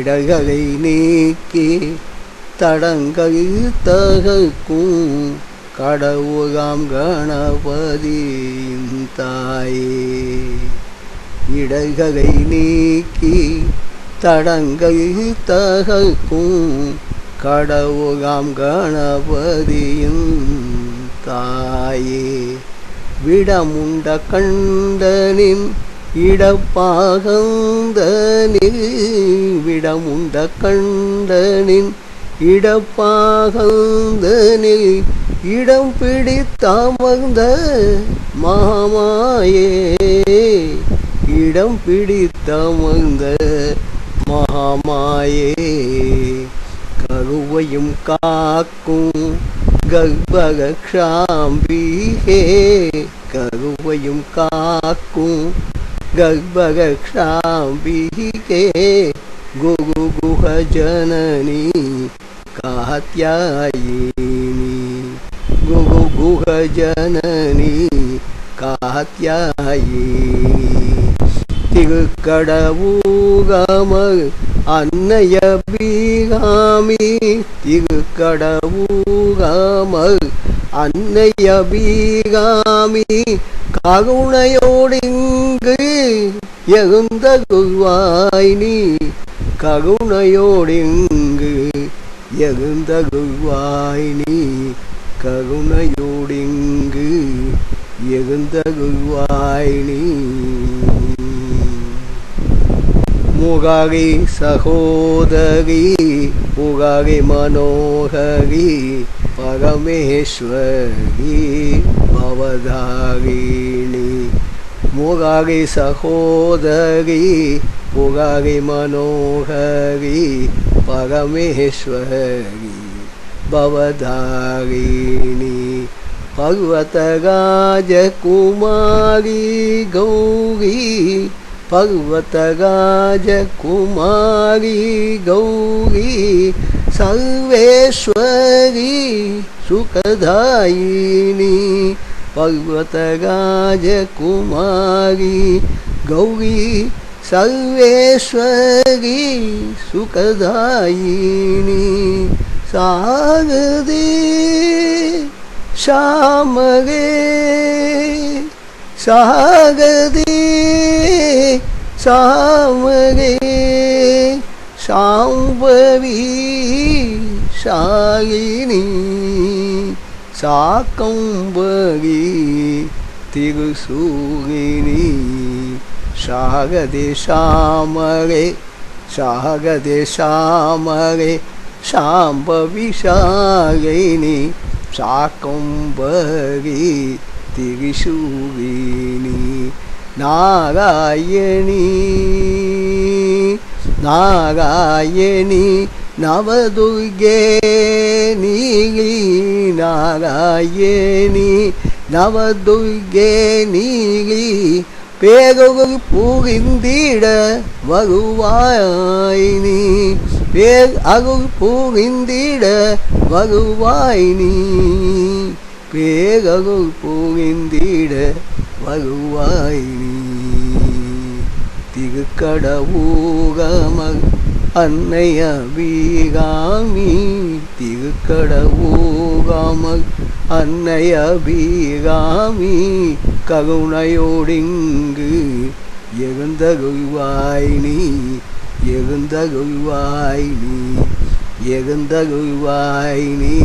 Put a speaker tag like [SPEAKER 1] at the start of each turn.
[SPEAKER 1] விடகலை நீக்கி தடங்கை தகக்கும் கடவுளாம் கணபதியின் தாயே. இடகை நீக்கி தடங்கை தகக்கும் கடவுளாம் கணபதியின் தாயே. விடமுண்ட கண்டனின் இடப்பாகந்தனில் விடமுண்ட கண்டனின் இடப்பாகந்தனில் இடம் பிடித்தமர்ந்த மாமாயே இடம் பிடித்தமர்ந்த மகாமாயே. கருவையும் காக்கும் கர்ப்பகாம்பிகே கருவையும் காக்கும் கர்ப்பகாம்பிகே குரு குஹ ஜனனி காத்யாயினி குரு குஹ ஜனனி காத்யாயினி திருக்கடவுகமர் அன்னைய பீகாமி திருக்கடவுகமர் அன்னைய பீகாமி கருணையோடிங்கு எகுந்த குருவாய் நீ. கருணையோடிங்கு எழுந்த குருவாய் நீ. கருணையோடிங்கு எழுந்த குருவாய் நீ. முகாரி சகோதரி முகாரி மனோகரி परमेश्वरी भवधारिणी मुगारी सहोदरी मुगारी मनोहरी परमेश्वरी भवधारिणी कुमारी गौरी पर्वतराजकुमारी गौरी सर्वेश्वरी सुखदायिनी पर्वतराजकुमारी गौरी सर्वेश्वरी सुखदायिनी सागदे श्यामगे सागदे ശ്യാമകേ ശാംഭവി ശായിനി ശാകംബകി തിരുസൂരിണി ശാഗതി ശ്യാമകേ ശാഗതി ശ്യാമകേ ശാംഭവി ശായിനി ശാകംബകി തിരുസൂരിണി நாராயணி நாராயணி நவதுர்கே நீலி நாராயணி நவதுர்கே நீலி பேரொரு புரிந்திட வருவாய் நீ பேர் அருள் புரிந்திட வருவாய் நீ பேரருள் புரிந்திட வருவாய் நீ. திருக்கடவுகமர் அன்னைய வீகாமி. திருக்கடவுகமர் அன்னைய வீகாமி. கருணையோடிங்கு எழுந்தருள்வாய் நீ. எழுந்தருள்வாய் நீ. எழுந்தருள்வாய் நீ.